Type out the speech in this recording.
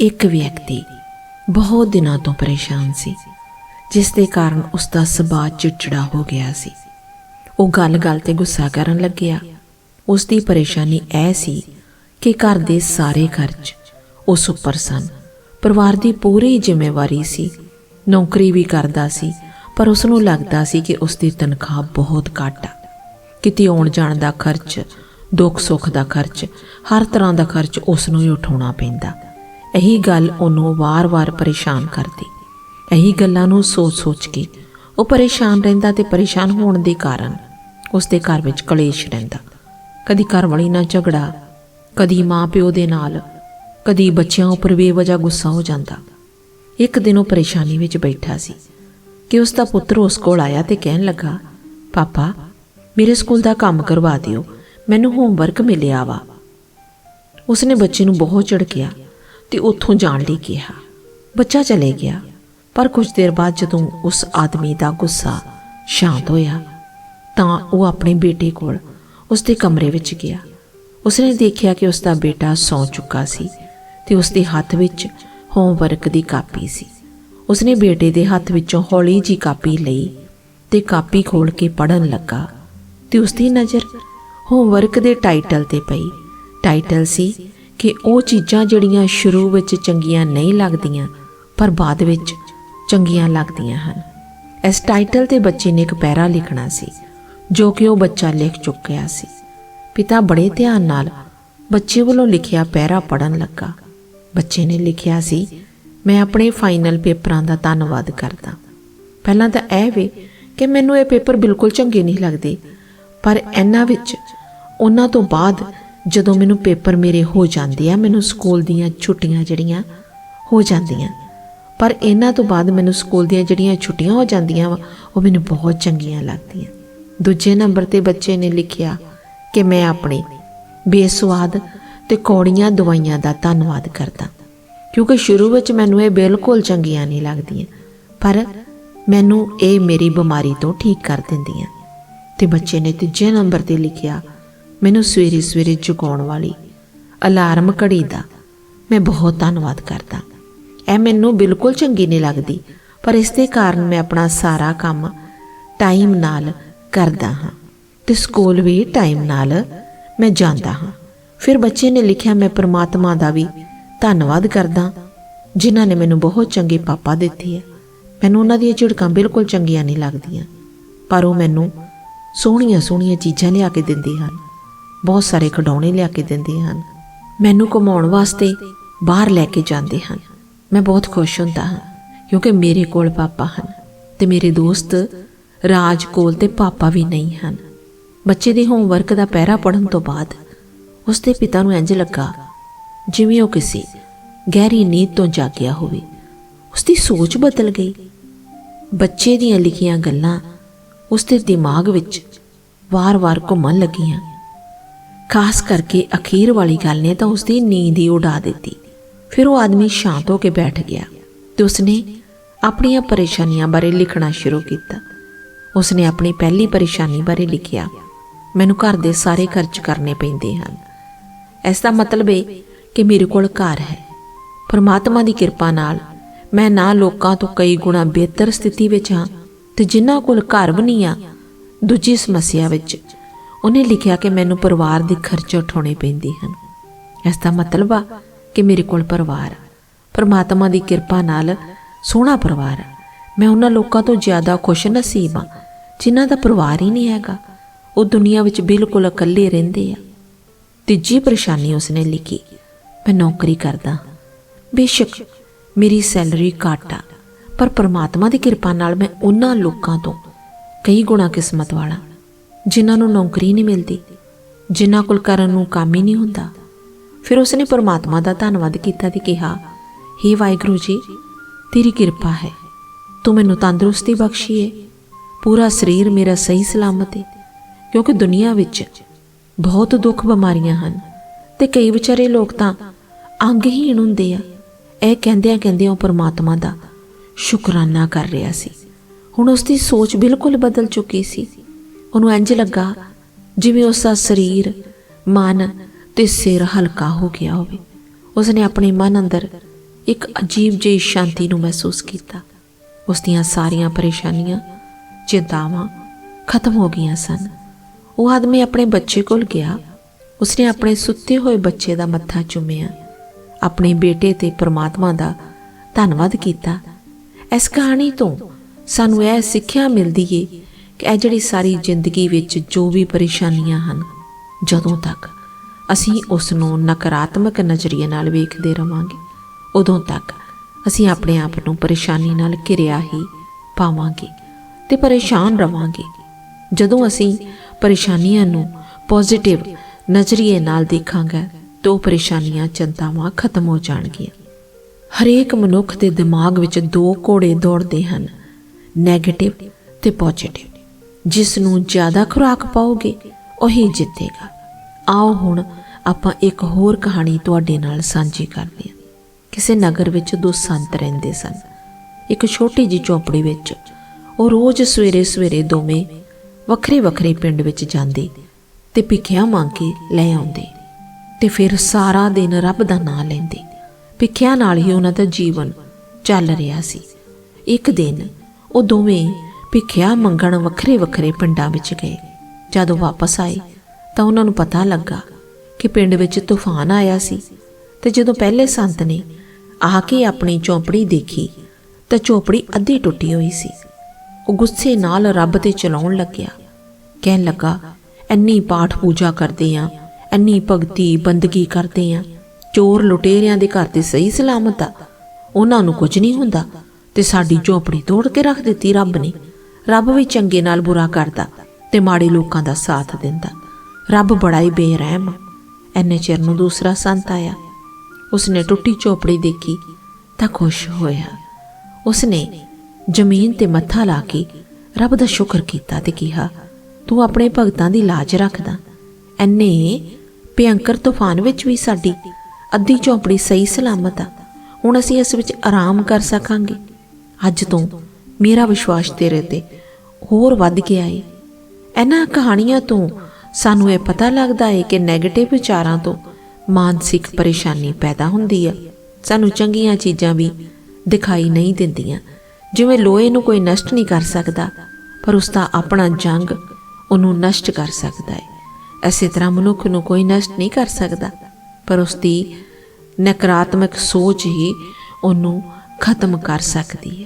ਇੱਕ ਵਿਅਕਤੀ ਬਹੁਤ ਦਿਨਾਂ ਤੋਂ ਪਰੇਸ਼ਾਨ ਸੀ, ਜਿਸ ਦੇ ਕਾਰਨ ਉਸ ਦਾ ਸੁਭਾਅ ਚਿੜਚਿੜਾ ਹੋ ਗਿਆ ਸੀ। ਉਹ ਗੱਲ-ਗੱਲ ਤੇ ਗੁੱਸਾ ਕਰਨ ਲੱਗਿਆ। ਉਸ ਦੀ ਪਰੇਸ਼ਾਨੀ ਇਹ ਸੀ ਕਿ ਘਰ ਦੇ ਸਾਰੇ ਖਰਚ ਉਸ ਉੱਪਰ ਸਨ। ਪਰਿਵਾਰ ਦੀ ਪੂਰੀ ਜ਼ਿੰਮੇਵਾਰੀ ਸੀ। ਨੌਕਰੀ ਵੀ ਕਰਦਾ ਸੀ, ਪਰ ਉਸ ਨੂੰ ਲੱਗਦਾ ਸੀ ਕਿ ਉਸ ਦੀ ਤਨਖਾਹ ਬਹੁਤ ਘੱਟ ਆ। ਕਿਤੇ ਆਉਣ ਜਾਣ ਦਾ ਖਰਚ ਦੁੱਖ ਸੁੱਖ ਦਾ ਖਰਚ, ਹਰ ਤਰ੍ਹਾਂ ਦਾ ਖਰਚ ਉਸ ਨੂੰ ਹੀ ਉਠਾਉਣਾ ਪੈਂਦਾ। ਇਹੀ ਗੱਲ ਉਹਨੂੰ ਵਾਰ-ਵਾਰ ਪਰੇਸ਼ਾਨ ਕਰਦੀ। ਇਹੀ ਗੱਲਾਂ ਨੂੰ ਸੋਚ-ਸੋਚ ਕੇ ਉਹ ਪਰੇਸ਼ਾਨ ਰਹਿੰਦਾ ਤੇ ਪਰੇਸ਼ਾਨ ਹੋਣ ਦੇ ਕਾਰਨ ਉਸ ਦੇ ਘਰ ਵਿੱਚ ਕਲੇਸ਼ ਰਹਿੰਦਾ। ਕਦੀ ਘਰ ਵਾਲੀ ਨਾਲ ਝਗੜਾ, ਕਦੀ ਮਾਂ ਪਿਓ ਦੇ ਨਾਲ, ਕਦੀ ਬੱਚਿਆਂ ਉੱਪਰ ਬੇਵਜ੍ਹਾ ਗੁੱਸਾ ਹੋ ਜਾਂਦਾ। ਇੱਕ ਦਿਨ ਉਹ ਪਰੇਸ਼ਾਨੀ ਵਿੱਚ ਬੈਠਾ ਸੀ ਕਿ ਉਸ ਦਾ ਪੁੱਤਰ ਉਸ ਕੋਲ ਆਇਆ ਤੇ ਕਹਿਣ ਲੱਗਾ, ਪਾਪਾ, ਮੇਰੇ ਸਕੂਲ ਦਾ ਕੰਮ ਕਰਵਾ ਦਿਓ, ਮੈਨੂੰ ਹੋਮਵਰਕ ਮਿਲਿਆ ਵਾ। ਉਸਨੇ ਬੱਚੇ ਨੂੰ ਬਹੁਤ ਝਿੜਕਿਆ। ਤੇ ਉੱਥੋਂ ਜਾਣ ਲਈ ਕਿਹਾ। ਬੱਚਾ ਚਲੇ ਗਿਆ, ਪਰ ਕੁਝ ਦੇਰ ਬਾਅਦ ਜਦੋਂ ਉਸ ਆਦਮੀ ਦਾ ਗੁੱਸਾ ਸ਼ਾਂਤ ਹੋਇਆ, ਤਾਂ ਉਹ ਆਪਣੇ ਬੇਟੇ ਕੋਲ ਉਸ ਦੇ ਕਮਰੇ ਵਿੱਚ ਗਿਆ। ਉਸਨੇ ਦੇਖਿਆ ਕਿ ਉਸ ਦਾ ਬੇਟਾ ਸੌਂ ਚੁੱਕਾ ਸੀ ਤੇ ਉਸ ਦੇ ਹੱਥ ਵਿੱਚ ਹੋਮਵਰਕ ਦੀ ਕਾਪੀ ਸੀ। ਉਸਨੇ ਬੇਟੇ ਦੇ ਹੱਥ ਵਿੱਚੋਂ ਹੌਲੀ ਜੀ ਕਾਪੀ ਲਈ ਤੇ ਕਾਪੀ ਖੋਲ ਕੇ ਪੜਨ ਲੱਗਾ ਤੇ ਉਸ ਦੀ ਨਜ਼ਰ ਹੋਮਵਰਕ ਦੇ ਟਾਈਟਲ ਤੇ ਪਈ। ਟਾਈਟਲ ਸੀ ਕਿ ਉਹ ਚੀਜ਼ਾਂ ਜਿਹੜੀਆਂ ਸ਼ੁਰੂ ਵਿੱਚ ਚੰਗੀਆਂ ਨਹੀਂ ਲੱਗਦੀਆਂ, ਪਰ ਬਾਅਦ ਵਿੱਚ ਚੰਗੀਆਂ ਲੱਗਦੀਆਂ ਹਨ। ਇਸ ਟਾਈਟਲ ਤੇ ਬੱਚੇ ਨੇ ਇੱਕ ਪੈਰਾ ਲਿਖਣਾ ਸੀ, ਜੋ ਕਿ ਉਹ ਬੱਚਾ ਲਿਖ ਚੁੱਕਿਆ ਸੀ। ਪਿਤਾ ਬੜੇ ਧਿਆਨ ਨਾਲ ਬੱਚੇ ਵੱਲੋਂ ਲਿਖਿਆ ਪੈਰਾ ਪੜਨ ਲੱਗਾ। ਬੱਚੇ ਨੇ ਲਿਖਿਆ ਸੀ, ਮੈਂ ਆਪਣੇ ਫਾਈਨਲ ਪੇਪਰਾਂ ਦਾ ਧੰਨਵਾਦ ਕਰਦਾ। ਪਹਿਲਾਂ ਤਾਂ ਇਹ ਵੇ ਕਿ ਮੈਨੂੰ ਇਹ ਪੇਪਰ ਬਿਲਕੁਲ ਚੰਗੇ ਨਹੀਂ ਲੱਗਦੇ, ਪਰ ਇਹਨਾਂ ਵਿੱਚ ਉਹਨਾਂ ਤੋਂ ਬਾਅਦ ਜਦੋਂ ਮੈਨੂੰ ਪੇਪਰ ਮੇਰੇ ਹੋ ਜਾਂਦੇ ਆ, ਮੈਨੂੰ ਸਕੂਲ ਦੀਆਂ ਛੁੱਟੀਆਂ ਜਿਹੜੀਆਂ ਹੋ ਜਾਂਦੀਆਂ। ਪਰ ਇਹਨਾਂ ਤੋਂ ਬਾਅਦ ਮੈਨੂੰ ਸਕੂਲ ਦੀਆਂ ਜਿਹੜੀਆਂ ਛੁੱਟੀਆਂ ਹੋ ਜਾਂਦੀਆਂ ਵਾ, ਉਹ ਮੈਨੂੰ ਬਹੁਤ ਚੰਗੀਆਂ ਲੱਗਦੀਆਂ। ਦੂਜੇ ਨੰਬਰ ਤੇ ਬੱਚੇ ਨੇ ਲਿਖਿਆ ਕਿ ਮੈਂ ਆਪਣੇ ਬੇਸਵਾਦ ਤੇ ਕੌੜੀਆਂ ਦਵਾਈਆਂ ਦਾ ਧੰਨਵਾਦ ਕਰਦਾ। ਕਿਉਂਕਿ ਸ਼ੁਰੂ ਵਿੱਚ ਮੈਨੂੰ ਇਹ ਬਿਲਕੁਲ ਚੰਗੀਆਂ ਨਹੀਂ ਲੱਗਦੀਆਂ, ਪਰ ਮੈਨੂੰ ਇਹ ਮੇਰੀ ਬਿਮਾਰੀ ਤੋਂ ਠੀਕ ਕਰ ਦਿੰਦੀਆਂ। ਤੇ ਬੱਚੇ ਨੇ ਤੀਜੇ ਨੰਬਰ ਤੇ ਲਿਖਿਆ ਮੈਨੂੰ ਸਵੇਰੇ ਸਵੇਰੇ ਜਗਾਉਣ ਵਾਲੀ ਅਲਾਰਮ ਘੜੀ ਦਾ ਮੈਂ ਬਹੁਤ ਧੰਨਵਾਦ ਕਰਦਾ। ਇਹ ਮੈਨੂੰ ਬਿਲਕੁਲ ਚੰਗੀ ਨਹੀਂ ਲੱਗਦੀ, ਪਰ ਇਸ ਦੇ ਕਾਰਨ ਮੈਂ ਆਪਣਾ ਸਾਰਾ ਕੰਮ ਟਾਈਮ ਨਾਲ ਕਰਦਾ ਹਾਂ ਤੇ ਸਕੂਲ ਵੀ ਟਾਈਮ ਨਾਲ ਮੈਂ ਜਾਂਦਾ ਹਾਂ। ਫਿਰ ਬੱਚੇ ਨੇ ਲਿਖਿਆ, ਮੈਂ ਪ੍ਰਮਾਤਮਾ ਦਾ ਵੀ ਧੰਨਵਾਦ ਕਰਦਾ, ਜਿਨ੍ਹਾਂ ਨੇ ਮੈਨੂੰ ਬਹੁਤ ਚੰਗੇ ਪਾਪਾ ਦਿੱਤੇ ਹੈ ਮੈਨੂੰ ਉਹਨਾਂ ਦੀਆਂ ਝਿੜਕਾਂ ਬਿਲਕੁਲ ਚੰਗੀਆਂ ਨਹੀਂ ਲੱਗਦੀਆਂ, ਪਰ ਉਹ ਮੈਨੂੰ ਸੋਹਣੀਆਂ ਸੋਹਣੀਆਂ ਚੀਜ਼ਾਂ ਲਿਆ ਕੇ ਦਿੰਦੇ ਹਨ। ਬਹੁਤ ਸਾਰੇ ਖਿਡੌਣੇ ਲਿਆ ਕੇ ਦਿੰਦੇ ਹਨ। ਮੈਨੂੰ ਘੁਮਾਉਣ ਵਾਸਤੇ ਬਾਹਰ ਲੈ ਕੇ ਜਾਂਦੇ ਹਨ। ਮੈਂ ਬਹੁਤ ਖੁਸ਼ ਹੁੰਦਾ ਹਾਂ, ਕਿਉਂਕਿ ਮੇਰੇ ਕੋਲ ਪਾਪਾ ਹਨ ਤੇ ਮੇਰੇ ਦੋਸਤ ਰਾਜ ਕੋਲ ਤੇ ਪਾਪਾ ਵੀ ਨਹੀਂ ਹਨ। ਬੱਚੇ ਦੇ ਹੋਮਵਰਕ ਦਾ ਪਹਿਰਾ ਪੜਨ ਤੋਂ ਬਾਅਦ ਉਸ ਦੇ ਪਿਤਾ ਨੂੰ ਇੰਜ ਲੱਗਾ, ਜਿਵੇਂ ਉਹ ਕਿਸੇ ਗਹਿਰੀ ਨੀਂਦ ਤੋਂ ਜਾਗਿਆ ਹੋਵੇ। ਉਸ ਦੀ ਸੋਚ ਬਦਲ ਗਈ। ਬੱਚੇ ਦੀਆਂ ਲਿਖੀਆਂ ਗੱਲਾਂ ਉਸ ਦੇ ਦਿਮਾਗ ਵਿੱਚ ਵਾਰ-ਵਾਰ ਘੁੰਮਣ ਲੱਗੀਆਂ। ਖਾਸ ਕਰਕੇ ਅਖੀਰ ਵਾਲੀ ਗੱਲ ਨੇ ਤਾਂ ਉਸ ਦੀ ਨੀਂਦ ਹੀ ਉਡਾ ਦਿੱਤੀ। ਫਿਰ ਉਹ ਆਦਮੀ ਸ਼ਾਂਤ ਹੋ ਕੇ ਬੈਠ ਗਿਆ ਤੇ ਉਸਨੇ ਆਪਣੀਆਂ ਪਰੇਸ਼ਾਨੀਆਂ ਬਾਰੇ ਲਿਖਣਾ ਸ਼ੁਰੂ ਕੀਤਾ। ਉਸਨੇ ਆਪਣੀ ਪਹਿਲੀ ਪਰੇਸ਼ਾਨੀ ਬਾਰੇ ਲਿਖਿਆ, ਮੈਨੂੰ ਘਰ ਦੇ ਸਾਰੇ ਖਰਚ ਕਰਨੇ ਪੈਂਦੇ ਹਨ। ਇਸ ਦਾ ਮਤਲਬ ਹੈ ਕਿ ਮੇਰੇ ਕੋਲ ਘਰ ਹੈ। ਪਰਮਾਤਮਾ ਦੀ ਕਿਰਪਾ ਨਾਲ ਮੈਂ ਨਾ ਲੋਕਾਂ ਤੋਂ ਕਈ ਗੁਣਾ ਬਿਹਤਰ ਸਥਿਤੀ ਵਿੱਚ ਹਾਂ ਤੇ ਜਿਨ੍ਹਾਂ ਕੋਲ ਘਰ ਵੀ ਨਹੀਂ ਆ, ਦੂਜੀ ਸਮੱਸਿਆ ਵਿੱਚ ਉਹਨੇ ਲਿਖਿਆ ਕਿ ਮੈਨੂੰ ਪਰਿਵਾਰ ਦੇ ਖਰਚ ਉਠਾਉਣੇ ਪੈਂਦੇ ਹਨ। ਇਸ ਦਾ ਮਤਲਬ ਆ ਕਿ ਮੇਰੇ ਕੋਲ ਪਰਿਵਾਰ ਆ। ਪਰਮਾਤਮਾ ਦੀ ਕਿਰਪਾ ਨਾਲ ਸੋਹਣਾ ਪਰਿਵਾਰ ਮੈਂ ਉਹਨਾਂ ਲੋਕਾਂ ਤੋਂ ਜ਼ਿਆਦਾ ਖੁਸ਼ ਨਸੀਬ ਆ, ਜਿਨ੍ਹਾਂ ਦਾ ਪਰਿਵਾਰ ਹੀ ਨਹੀਂ ਹੈਗਾ। ਉਹ ਦੁਨੀਆ ਵਿੱਚ ਬਿਲਕੁਲ ਇਕੱਲੇ ਰਹਿੰਦੇ ਆ। ਤੀਜੀ ਪਰੇਸ਼ਾਨੀ ਉਸਨੇ ਲਿਖੀ, ਮੈਂ ਨੌਕਰੀ ਕਰਦਾ ਬੇਸ਼ੱਕ ਮੇਰੀ ਸੈਲਰੀ ਘੱਟ ਆ, ਪਰ ਪਰਮਾਤਮਾ ਦੀ ਕਿਰਪਾ ਨਾਲ ਮੈਂ ਉਹਨਾਂ ਲੋਕਾਂ ਤੋਂ ਕਈ ਗੁਣਾ ਕਿਸਮਤ ਵਾਲਾ ਜਿਨ੍ਹਾਂ ਨੂੰ ਨੌਕਰੀ ਨਹੀਂ ਮਿਲਦੀ, ਜਿਨ੍ਹਾਂ ਕੋਲ ਕਰਨ ਨੂੰ ਕੰਮ ਹੀ ਨਹੀਂ ਹੁੰਦਾ। ਫਿਰ ਉਸਨੇ ਪਰਮਾਤਮਾ ਦਾ ਧੰਨਵਾਦ ਕੀਤਾ ਤੇ ਕਿਹਾ हे ਵਾਹਿਗੁਰੂ ਜੀ, ਤੇਰੀ ਕਿਰਪਾ ਹੈ। ਤੂੰ ਮੈਨੂੰ ਤੰਦਰੁਸਤੀ ਬਖਸ਼ੀ ਹੈ ਪੂਰਾ ਸਰੀਰ ਮੇਰਾ ਸਹੀ ਸਲਾਮਤ ਹੈ ਕਿਉਂਕਿ ਦੁਨੀਆ ਵਿੱਚ ਬਹੁਤ ਦੁੱਖ ਬਿਮਾਰੀਆਂ ਹਨ ਤੇ ਕਈ ਵਿਚਾਰੇ ਲੋਕ ਤਾਂ ਅੰਗਹੀਣ ਹੁੰਦੇ ਆ। ਇਹ ਕਹਿੰਦਿਆਂ ਕਹਿੰਦਿਆਂ ਉਹ ਪਰਮਾਤਮਾ ਦਾ ਸ਼ੁਕਰਾਨਾ ਕਰ ਰਿਹਾ ਸੀ। ਹੁਣ ਉਸ ਦੀ ਸੋਚ ਬਿਲਕੁਲ ਬਦਲ ਚੁੱਕੀ ਸੀ। ਉਹਨੂੰ ਇੰਜ ਲੱਗਾ ਜਿਵੇਂ ਉਸ ਦਾ ਸਰੀਰ, ਮਨ ਤੇ ਸਿਰ ਹਲਕਾ ਹੋ ਗਿਆ ਹੋਵੇ। ਉਸਨੇ ਆਪਣੇ ਮਨ ਅੰਦਰ ਇੱਕ ਅਜੀਬ ਜਿਹੀ ਸ਼ਾਂਤੀ ਨੂੰ ਮਹਿਸੂਸ ਕੀਤਾ। ਉਸ ਦੀਆਂ ਸਾਰੀਆਂ ਪਰੇਸ਼ਾਨੀਆਂ, ਚਿੰਤਾਵਾਂ ਖਤਮ ਹੋ ਗਈਆਂ ਸਨ। ਉਹ ਆਦਮੀ ਆਪਣੇ ਬੱਚੇ ਕੋਲ ਗਿਆ। ਉਸਨੇ ਆਪਣੇ ਸੁੱਤੇ ਹੋਏ ਬੱਚੇ ਦਾ ਮੱਥਾ ਚੁੰਮਿਆ। ਆਪਣੇ ਬੇਟੇ ਤੇ ਪ੍ਰਮਾਤਮਾ ਦਾ ਧੰਨਵਾਦ ਕੀਤਾ। ਇਸ ਕਹਾਣੀ ਤੋਂ ਸਾਨੂੰ ਇਹ ਸਿੱਖਿਆ ਮਿਲਦੀ ਏ ਕਿ ਇਹ ਜਿਹੜੀ ਸਾਰੀ ਜ਼ਿੰਦਗੀ ਵਿੱਚ ਜੋ ਵੀ ਪਰੇਸ਼ਾਨੀਆਂ ਹਨ, ਜਦੋਂ ਤੱਕ ਅਸੀਂ ਉਸ ਨੂੰ ਨਕਾਰਾਤਮਕ ਨਜ਼ਰੀਏ ਨਾਲ ਵੇਖਦੇ ਰਵਾਂਗੇ, ਉਦੋਂ ਤੱਕ ਅਸੀਂ ਆਪਣੇ ਆਪ ਨੂੰ ਪਰੇਸ਼ਾਨੀ ਨਾਲ ਘਿਰਿਆ ਹੀ ਪਾਵਾਂਗੇ ਤੇ ਪਰੇਸ਼ਾਨ ਰਵਾਂਗੇ। ਜਦੋਂ ਅਸੀਂ ਪਰੇਸ਼ਾਨੀਆਂ ਨੂੰ ਪੋਜ਼ਿਟਿਵ ਨਜ਼ਰੀਏ ਨਾਲ ਦੇਖਾਂਗੇ, ਤਾਂ ਉਹ ਪਰੇਸ਼ਾਨੀਆਂ, ਚਿੰਤਾਵਾਂ ਖਤਮ ਹੋ ਜਾਣਗੀਆਂ। ਹਰੇਕ ਮਨੁੱਖ ਦੇ ਦਿਮਾਗ ਵਿੱਚ ਦੋ ਘੋੜੇ ਦੌੜਦੇ ਹਨ 네ਗੇਟਿਵ ਤੇ ਪੋਜ਼ਿਟਿਵ ਜਿਸ ਨੂੰ ਜ਼ਿਆਦਾ ਖੁਰਾਕ ਪਾਓਗੇ, ਉਹੀ ਜਿੱਤੇਗਾ। ਆਓ ਹੁਣ ਆਪਾਂ ਇੱਕ ਹੋਰ ਕਹਾਣੀ ਤੁਹਾਡੇ ਨਾਲ ਸਾਂਝੀ ਕਰਦੇ ਹਾਂ। ਕਿਸੇ ਨਗਰ ਵਿੱਚ ਦੋ ਸੰਤ ਰਹਿੰਦੇ ਸਨ। ਇੱਕ ਛੋਟੀ ਜਿਹੀ ਝੌਂਪੜੀ ਵਿੱਚ ਉਹ ਰੋਜ਼ ਸਵੇਰੇ ਸਵੇਰੇ ਦੋਵੇਂ ਵੱਖਰੇ ਵੱਖਰੇ ਪਿੰਡ ਵਿੱਚ ਜਾਂਦੇ ਤੇ ਭਿੱਖਿਆ ਮੰਗ ਕੇ ਲੈ ਆਉਂਦੇ ਤੇ ਫਿਰ ਸਾਰਾ ਦਿਨ ਰੱਬ ਦਾ ਨਾਮ ਲੈਂਦੇ। ਭਿੱਖਿਆ ਨਾਲ ਹੀ ਉਹਨਾਂ ਦਾ ਜੀਵਨ ਚੱਲ ਰਿਹਾ ਸੀ। ਇੱਕ ਦਿਨ ਉਹ ਦੋਵੇਂ ਭਿੱਖਿਆ ਮੰਗਣ ਵੱਖਰੇ ਵੱਖਰੇ ਪਿੰਡਾਂ ਵਿੱਚ ਗਏ। ਜਦੋਂ ਵਾਪਸ ਆਏ, ਤਾਂ ਉਹਨਾਂ ਨੂੰ ਪਤਾ ਲੱਗਾ ਕਿ ਪਿੰਡ ਵਿੱਚ ਤੂਫਾਨ ਆਇਆ ਸੀ ਤੇ ਜਦੋਂ ਪਹਿਲੇ ਸੰਤ ਨੇ ਆ ਕੇ ਆਪਣੀ ਝੌਂਪੜੀ ਦੇਖੀ, ਤਾਂ ਝੌਂਪੜੀ ਅੱਧੀ ਟੁੱਟੀ ਹੋਈ ਸੀ। ਉਹ ਗੁੱਸੇ ਨਾਲ ਰੱਬ ਤੇ ਚਲਾਉਣ ਲੱਗਿਆ। ਕਹਿਣ ਲੱਗਾ ਐਨੀ ਪਾਠ ਪੂਜਾ ਕਰਦੇ ਆ, ਇੰਨੀ ਭਗਤੀ ਬੰਦਗੀ ਕਰਦੇ ਆ, ਚੋਰ ਲੁਟੇਰਿਆਂ ਦੇ ਘਰ ਤੇ ਸਹੀ ਸਲਾਮਤ ਆ। ਉਹਨਾਂ ਨੂੰ ਕੁਝ ਨਹੀਂ ਹੁੰਦਾ ਤੇ ਸਾਡੀ ਝੋਪੜੀ ਤੋੜ ਕੇ ਰੱਖ ਦਿੱਤੀ ਰੱਬ ਨੇ। ਰੱਬ ਵੀ ਚੰਗੇ ਨਾਲ ਬੁਰਾ ਕਰਦਾ ਤੇ ਮਾੜੇ ਲੋਕਾਂ ਦਾ ਸਾਥ ਦਿੰਦਾ। ਰੱਬ ਬੜਾ ਹੀ ਬੇਰਹਿਮ ਆ। ਐਨੇ ਚਿਰ ਨੂੰ ਦੂਸਰਾ ਸੰਤ ਆਇਆ। ਉਸਨੇ ਟੁੱਟੀ ਝੋਪੜੀ ਦੇਖੀ ਤਾਂ ਖੁਸ਼ ਹੋਇਆ। ਉਸਨੇ ਜ਼ਮੀਨ ਤੇ ਮੱਥਾ ਲਾ ਕੇ ਰੱਬ ਦਾ ਸ਼ੁਕਰ ਕੀਤਾ ਤੇ ਕਿਹਾ, ਤੂੰ ਆਪਣੇ ਭਗਤਾਂ ਦੀ ਲਾਜ ਰੱਖਦਾ। ਐਨੇ ਭਿਅੰਕਰ ਤੂਫਾਨ ਵਿੱਚ ਵੀ ਸਾਡੀ ਅੱਧੀ ਝੌਂਪੜੀ ਸਹੀ ਸਲਾਮਤ ਆ। ਹੁਣ ਅਸੀਂ ਇਸ ਵਿੱਚ ਆਰਾਮ ਕਰ ਸਕਾਂਗੇ। ਅੱਜ ਤੋਂ ਮੇਰਾ ਵਿਸ਼ਵਾਸ ਤੇਰੇ ਤੇ ਹੋਰ ਵੱਧ ਗਿਆ ਏ ਇਹਨਾਂ ਕਹਾਣੀਆਂ ਤੋਂ ਸਾਨੂੰ ਇਹ ਪਤਾ ਲੱਗਦਾ ਏ ਕਿ 네ਗੇਟਿਵ ਵਿਚਾਰਾਂ ਤੋਂ ਮਾਨਸਿਕ ਪਰੇਸ਼ਾਨੀ ਪੈਦਾ ਹੁੰਦੀ ਆ। ਸਾਨੂੰ ਚੰਗੀਆਂ ਚੀਜ਼ਾਂ ਵੀ ਦਿਖਾਈ ਨਹੀਂ ਦਿੰਦੀਆਂ। ਜਿਵੇਂ ਲੋਹੇ ਨੂੰ ਕੋਈ ਨਸ਼ਟ ਨਹੀਂ ਕਰ ਸਕਦਾ, ਪਰ ਉਸ ਦਾ ਆਪਣਾ ਜੰਗ ਉਹਨੂੰ ਨਸ਼ਟ ਕਰ ਸਕਦਾ ਹੈ ਐਸੇ ਤਰ੍ਹਾਂ ਮਨੁੱਖ ਨੂੰ ਕੋਈ ਨਸ਼ਟ ਨਹੀਂ ਕਰ ਸਕਦਾ, ਪਰ ਉਸ ਦੀ ਨਕਾਰਾਤਮਕ ਸੋਚ ਹੀ ਉਹਨੂੰ ਖਤਮ ਕਰ ਸਕਦੀ ਹੈ